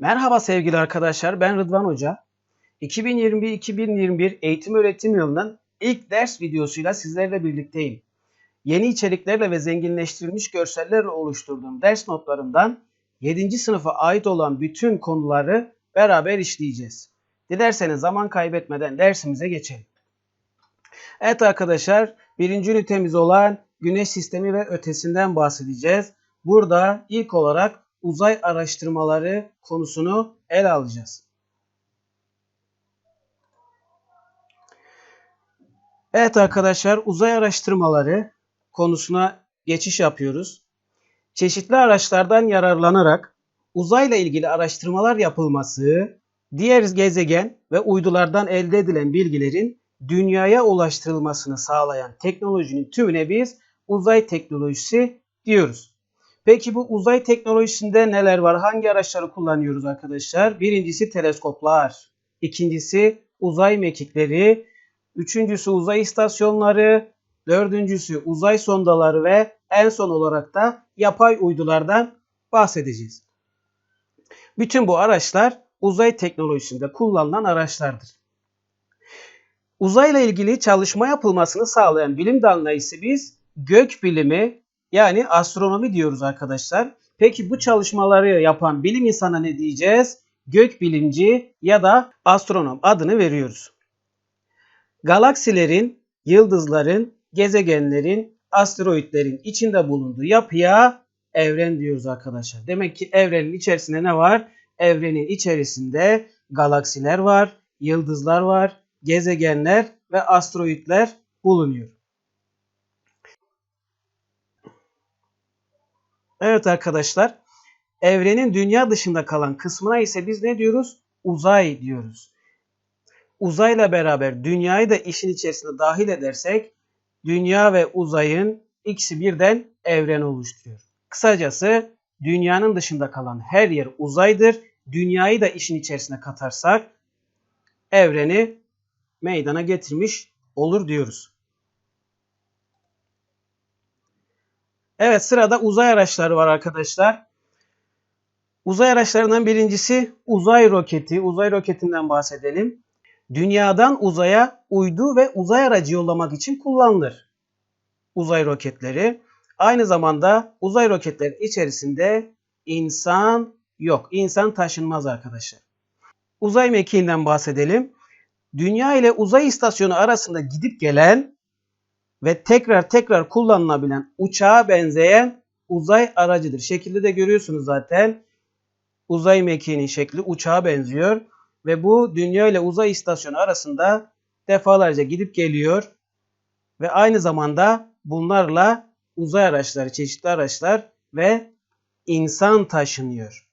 Merhaba sevgili arkadaşlar, ben Rıdvan Hoca. 2021-2021 eğitim öğretim yılının ilk ders videosuyla sizlerle birlikteyim. Yeni içeriklerle ve zenginleştirilmiş görsellerle oluşturduğum ders notlarından 7. sınıfa ait olan bütün konuları beraber işleyeceğiz. Dilerseniz zaman kaybetmeden dersimize geçelim. Evet arkadaşlar, birinci ünitemiz olan Güneş sistemi ve ötesinden bahsedeceğiz. Burada ilk olarak uzay araştırmaları konusunu ele alacağız. Evet arkadaşlar uzay araştırmaları konusuna geçiş yapıyoruz. Çeşitli araçlardan yararlanarak uzayla ilgili araştırmalar yapılması, diğer gezegen ve uydulardan elde edilen bilgilerin dünyaya ulaştırılmasını sağlayan teknolojinin tümüne biz uzay teknolojisi diyoruz. Peki bu uzay teknolojisinde neler var? Hangi araçları kullanıyoruz arkadaşlar? Birincisi teleskoplar. ikincisi uzay mekikleri. Üçüncüsü uzay istasyonları. Dördüncüsü uzay sondaları ve en son olarak da yapay uydulardan bahsedeceğiz. Bütün bu araçlar uzay teknolojisinde kullanılan araçlardır. Uzayla ilgili çalışma yapılmasını sağlayan bilim dalına ise biz gök bilimi yani astronomi diyoruz arkadaşlar. Peki bu çalışmaları yapan bilim insana ne diyeceğiz? Gök bilimci ya da astronom adını veriyoruz. Galaksilerin, yıldızların, gezegenlerin, asteroitlerin içinde bulunduğu yapıya evren diyoruz arkadaşlar. Demek ki evrenin içerisinde ne var? Evrenin içerisinde galaksiler var, yıldızlar var, gezegenler ve asteroitler bulunuyor. Evet arkadaşlar. Evrenin dünya dışında kalan kısmına ise biz ne diyoruz? Uzay diyoruz. Uzayla beraber dünyayı da işin içerisine dahil edersek dünya ve uzayın ikisi birden evren oluşturuyor. Kısacası dünyanın dışında kalan her yer uzaydır. Dünyayı da işin içerisine katarsak evreni meydana getirmiş olur diyoruz. Evet sırada uzay araçları var arkadaşlar. Uzay araçlarından birincisi uzay roketi. Uzay roketinden bahsedelim. Dünyadan uzaya uydu ve uzay aracı yollamak için kullanılır. Uzay roketleri. Aynı zamanda uzay roketleri içerisinde insan yok. İnsan taşınmaz arkadaşlar. Uzay mekiğinden bahsedelim. Dünya ile uzay istasyonu arasında gidip gelen ve tekrar tekrar kullanılabilen uçağa benzeyen uzay aracıdır. Şekilde de görüyorsunuz zaten. Uzay mekiğinin şekli uçağa benziyor ve bu dünya ile uzay istasyonu arasında defalarca gidip geliyor ve aynı zamanda bunlarla uzay araçları, çeşitli araçlar ve insan taşınıyor.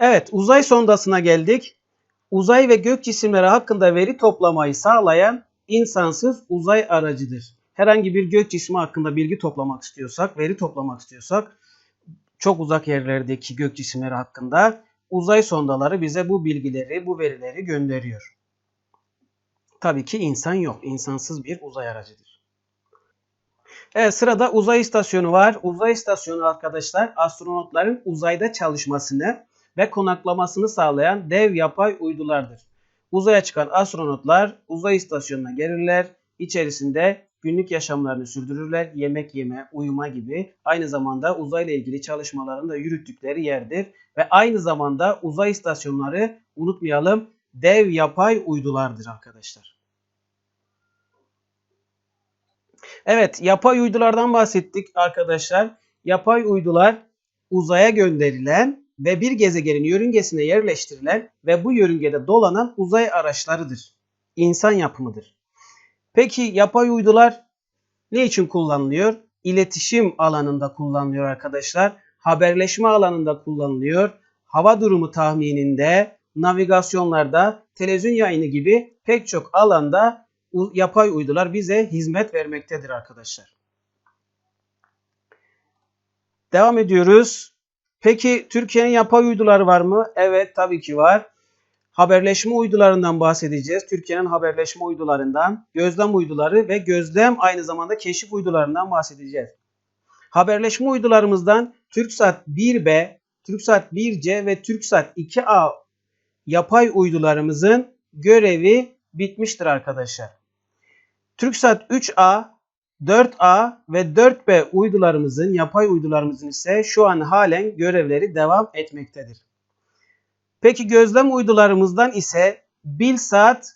Evet, uzay sondasına geldik. Uzay ve gök cisimleri hakkında veri toplamayı sağlayan insansız uzay aracıdır herhangi bir gök cismi hakkında bilgi toplamak istiyorsak, veri toplamak istiyorsak çok uzak yerlerdeki gök cisimleri hakkında uzay sondaları bize bu bilgileri, bu verileri gönderiyor. Tabii ki insan yok. İnsansız bir uzay aracıdır. Evet sırada uzay istasyonu var. Uzay istasyonu arkadaşlar astronotların uzayda çalışmasını ve konaklamasını sağlayan dev yapay uydulardır. Uzaya çıkan astronotlar uzay istasyonuna gelirler. İçerisinde günlük yaşamlarını sürdürürler. Yemek yeme, uyuma gibi aynı zamanda uzayla ilgili çalışmalarını da yürüttükleri yerdir. Ve aynı zamanda uzay istasyonları unutmayalım dev yapay uydulardır arkadaşlar. Evet yapay uydulardan bahsettik arkadaşlar. Yapay uydular uzaya gönderilen ve bir gezegenin yörüngesine yerleştirilen ve bu yörüngede dolanan uzay araçlarıdır. İnsan yapımıdır. Peki yapay uydular ne için kullanılıyor? İletişim alanında kullanılıyor arkadaşlar. Haberleşme alanında kullanılıyor. Hava durumu tahmininde, navigasyonlarda, televizyon yayını gibi pek çok alanda yapay uydular bize hizmet vermektedir arkadaşlar. Devam ediyoruz. Peki Türkiye'nin yapay uyduları var mı? Evet tabii ki var haberleşme uydularından bahsedeceğiz. Türkiye'nin haberleşme uydularından, gözlem uyduları ve gözlem aynı zamanda keşif uydularından bahsedeceğiz. Haberleşme uydularımızdan TürkSat 1B, TürkSat 1C ve TürkSat 2A yapay uydularımızın görevi bitmiştir arkadaşlar. TürkSat 3A, 4A ve 4B uydularımızın, yapay uydularımızın ise şu an halen görevleri devam etmektedir. Peki gözlem uydularımızdan ise Bilsat,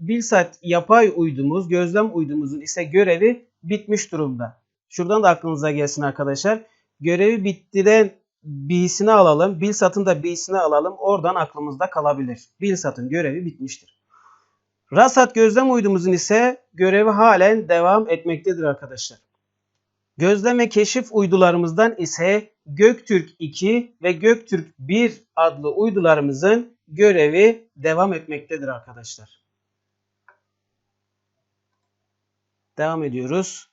Bilsat yapay uydumuz, gözlem uydumuzun ise görevi bitmiş durumda. Şuradan da aklınıza gelsin arkadaşlar. Görevi bittiren B'sini alalım. Bilsat'ın da B'sini alalım. Oradan aklımızda kalabilir. Bilsat'ın görevi bitmiştir. Rasat gözlem uydumuzun ise görevi halen devam etmektedir arkadaşlar. Gözlem ve keşif uydularımızdan ise Göktürk 2 ve Göktürk 1 adlı uydularımızın görevi devam etmektedir arkadaşlar. Devam ediyoruz.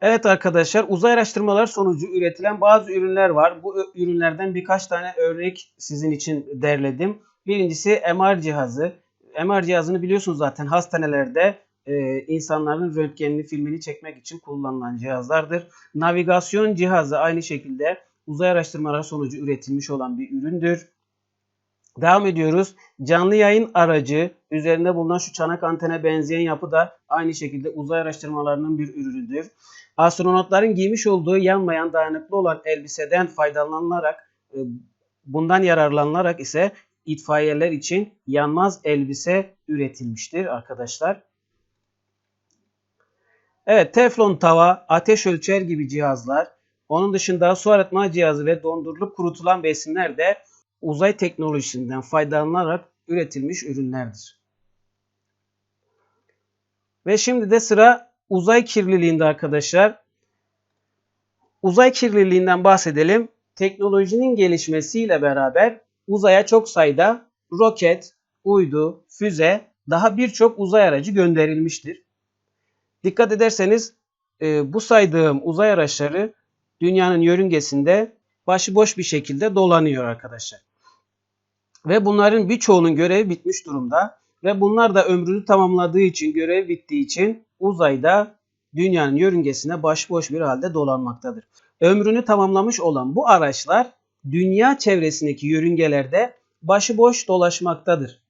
Evet arkadaşlar uzay araştırmalar sonucu üretilen bazı ürünler var. Bu ürünlerden birkaç tane örnek sizin için derledim. Birincisi MR cihazı. MR cihazını biliyorsunuz zaten hastanelerde e, insanların röntgenini filmini çekmek için kullanılan cihazlardır. Navigasyon cihazı aynı şekilde uzay araştırmalar sonucu üretilmiş olan bir üründür. Devam ediyoruz. Canlı yayın aracı üzerinde bulunan şu çanak antene benzeyen yapı da aynı şekilde uzay araştırmalarının bir ürünüdür. Astronotların giymiş olduğu yanmayan dayanıklı olan elbiseden faydalanılarak e, bundan yararlanılarak ise itfaiyeler için yanmaz elbise üretilmiştir arkadaşlar. Evet teflon tava, ateş ölçer gibi cihazlar, onun dışında su arıtma cihazı ve dondurulup kurutulan besinler de uzay teknolojisinden faydalanarak üretilmiş ürünlerdir. Ve şimdi de sıra uzay kirliliğinde arkadaşlar. Uzay kirliliğinden bahsedelim. Teknolojinin gelişmesiyle beraber uzaya çok sayıda roket, uydu, füze, daha birçok uzay aracı gönderilmiştir. Dikkat ederseniz e, bu saydığım uzay araçları dünyanın yörüngesinde başıboş bir şekilde dolanıyor arkadaşlar. Ve bunların birçoğunun görevi bitmiş durumda. Ve bunlar da ömrünü tamamladığı için, görev bittiği için uzayda dünyanın yörüngesine başboş bir halde dolanmaktadır. Ömrünü tamamlamış olan bu araçlar dünya çevresindeki yörüngelerde başıboş dolaşmaktadır.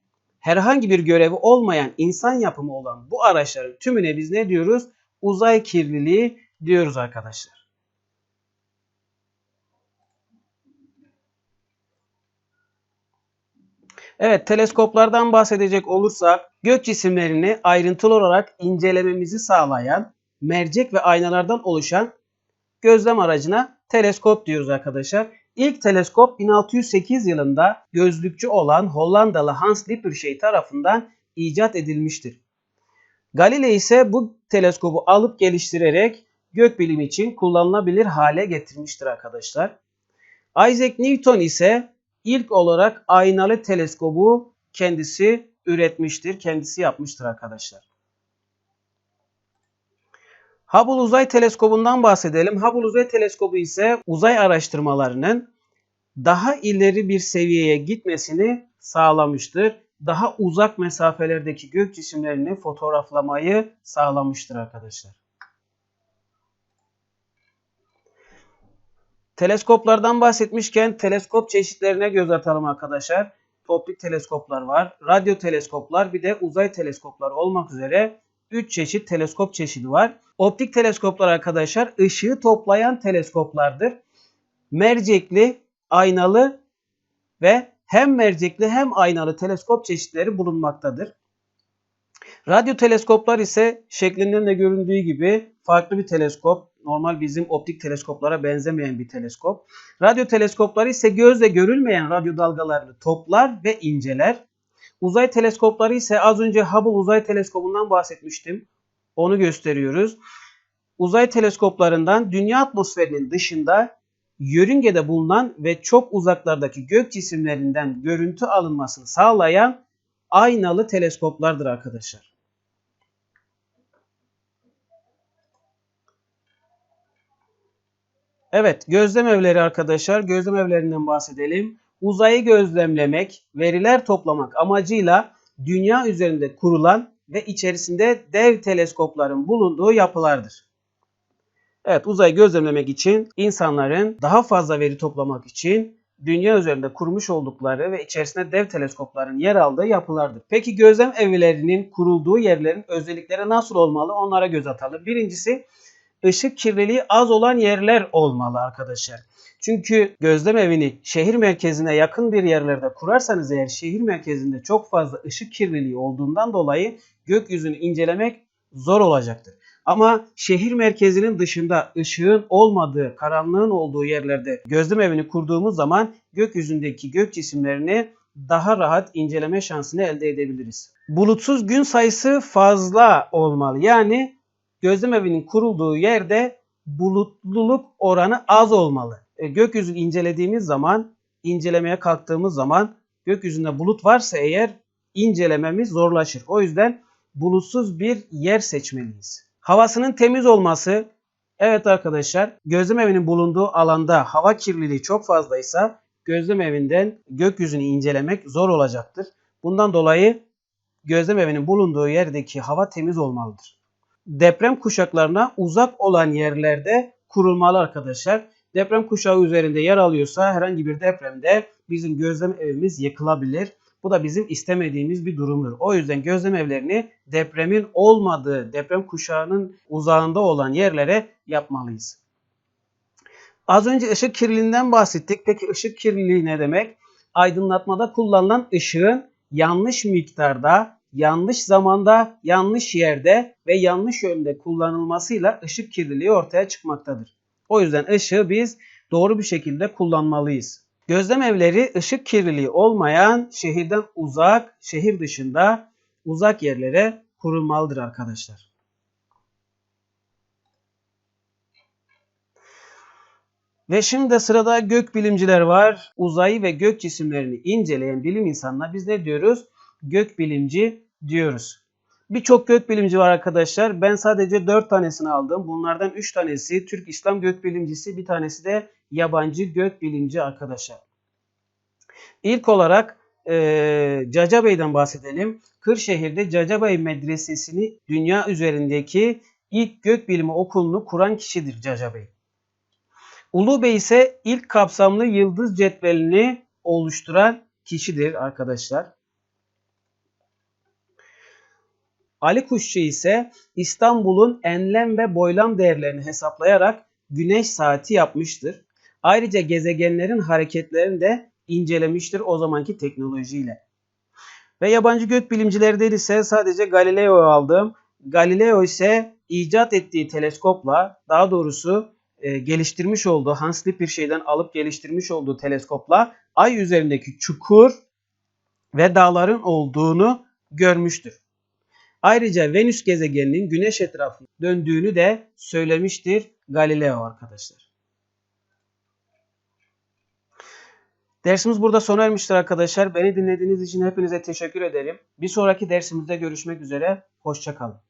Herhangi bir görevi olmayan insan yapımı olan bu araçların tümüne biz ne diyoruz? Uzay kirliliği diyoruz arkadaşlar. Evet teleskoplardan bahsedecek olursak gök cisimlerini ayrıntılı olarak incelememizi sağlayan mercek ve aynalardan oluşan gözlem aracına teleskop diyoruz arkadaşlar. İlk teleskop 1608 yılında gözlükçü olan Hollandalı Hans Lippershey tarafından icat edilmiştir. Galilei ise bu teleskobu alıp geliştirerek gökbilim için kullanılabilir hale getirmiştir arkadaşlar. Isaac Newton ise ilk olarak aynalı teleskobu kendisi üretmiştir, kendisi yapmıştır arkadaşlar. Hubble Uzay Teleskobu'ndan bahsedelim. Hubble Uzay Teleskobu ise uzay araştırmalarının daha ileri bir seviyeye gitmesini sağlamıştır. Daha uzak mesafelerdeki gök cisimlerini fotoğraflamayı sağlamıştır arkadaşlar. Teleskoplardan bahsetmişken teleskop çeşitlerine göz atalım arkadaşlar. Optik teleskoplar var, radyo teleskoplar bir de uzay teleskoplar olmak üzere 3 çeşit teleskop çeşidi var. Optik teleskoplar arkadaşlar ışığı toplayan teleskoplardır. Mercekli, aynalı ve hem mercekli hem aynalı teleskop çeşitleri bulunmaktadır. Radyo teleskoplar ise şeklinden de göründüğü gibi farklı bir teleskop. Normal bizim optik teleskoplara benzemeyen bir teleskop. Radyo teleskopları ise gözle görülmeyen radyo dalgalarını toplar ve inceler. Uzay teleskopları ise az önce Hubble uzay teleskobundan bahsetmiştim. Onu gösteriyoruz. Uzay teleskoplarından dünya atmosferinin dışında yörüngede bulunan ve çok uzaklardaki gök cisimlerinden görüntü alınmasını sağlayan aynalı teleskoplardır arkadaşlar. Evet, gözlem evleri arkadaşlar. Gözlem evlerinden bahsedelim. Uzayı gözlemlemek, veriler toplamak amacıyla dünya üzerinde kurulan ve içerisinde dev teleskopların bulunduğu yapılardır. Evet uzayı gözlemlemek için insanların daha fazla veri toplamak için dünya üzerinde kurmuş oldukları ve içerisinde dev teleskopların yer aldığı yapılardır. Peki gözlem evlerinin kurulduğu yerlerin özellikleri nasıl olmalı onlara göz atalım. Birincisi ışık kirliliği az olan yerler olmalı arkadaşlar. Çünkü gözlem evini şehir merkezine yakın bir yerlerde kurarsanız eğer şehir merkezinde çok fazla ışık kirliliği olduğundan dolayı gökyüzünü incelemek zor olacaktır. Ama şehir merkezinin dışında ışığın olmadığı, karanlığın olduğu yerlerde gözlem evini kurduğumuz zaman gökyüzündeki gök cisimlerini daha rahat inceleme şansını elde edebiliriz. Bulutsuz gün sayısı fazla olmalı. Yani gözlem evinin kurulduğu yerde bulutluluk oranı az olmalı. E, gökyüzünü incelediğimiz zaman, incelemeye kalktığımız zaman gökyüzünde bulut varsa eğer incelememiz zorlaşır. O yüzden bulutsuz bir yer seçmeliyiz. Havasının temiz olması, evet arkadaşlar gözlem evinin bulunduğu alanda hava kirliliği çok fazlaysa gözlem evinden gökyüzünü incelemek zor olacaktır. Bundan dolayı gözlem evinin bulunduğu yerdeki hava temiz olmalıdır. Deprem kuşaklarına uzak olan yerlerde kurulmalı arkadaşlar. Deprem kuşağı üzerinde yer alıyorsa herhangi bir depremde bizim gözlem evimiz yıkılabilir. Bu da bizim istemediğimiz bir durumdur. O yüzden gözlem evlerini depremin olmadığı, deprem kuşağının uzağında olan yerlere yapmalıyız. Az önce ışık kirliliğinden bahsettik. Peki ışık kirliliği ne demek? Aydınlatmada kullanılan ışığın yanlış miktarda, yanlış zamanda, yanlış yerde ve yanlış yönde kullanılmasıyla ışık kirliliği ortaya çıkmaktadır. O yüzden ışığı biz doğru bir şekilde kullanmalıyız. Gözlem evleri ışık kirliliği olmayan şehirden uzak, şehir dışında uzak yerlere kurulmalıdır arkadaşlar. Ve şimdi sırada gök bilimciler var. Uzayı ve gök cisimlerini inceleyen bilim insanına biz ne diyoruz? Gök bilimci diyoruz. Birçok gök bilimci var arkadaşlar. Ben sadece 4 tanesini aldım. Bunlardan 3 tanesi Türk İslam gök bilimcisi, bir tanesi de yabancı gök bilimci arkadaşlar. İlk olarak e, Caca Bey'den bahsedelim. Kırşehir'de Caca Bey Medresesi'ni dünya üzerindeki ilk gök bilimi okulunu kuran kişidir Caca Bey. Ulu Bey ise ilk kapsamlı yıldız cetvelini oluşturan kişidir arkadaşlar. Ali Kuşçu ise İstanbul'un enlem ve boylam değerlerini hesaplayarak güneş saati yapmıştır. Ayrıca gezegenlerin hareketlerini de incelemiştir o zamanki teknolojiyle. Ve yabancı gök bilimcilerden ise sadece Galileo'yu aldım. Galileo ise icat ettiği teleskopla daha doğrusu e, geliştirmiş olduğu Hans Lippershey'den alıp geliştirmiş olduğu teleskopla ay üzerindeki çukur ve dağların olduğunu görmüştür. Ayrıca Venüs gezegeninin güneş etrafında döndüğünü de söylemiştir Galileo arkadaşlar. Dersimiz burada sona ermiştir arkadaşlar. Beni dinlediğiniz için hepinize teşekkür ederim. Bir sonraki dersimizde görüşmek üzere. Hoşçakalın.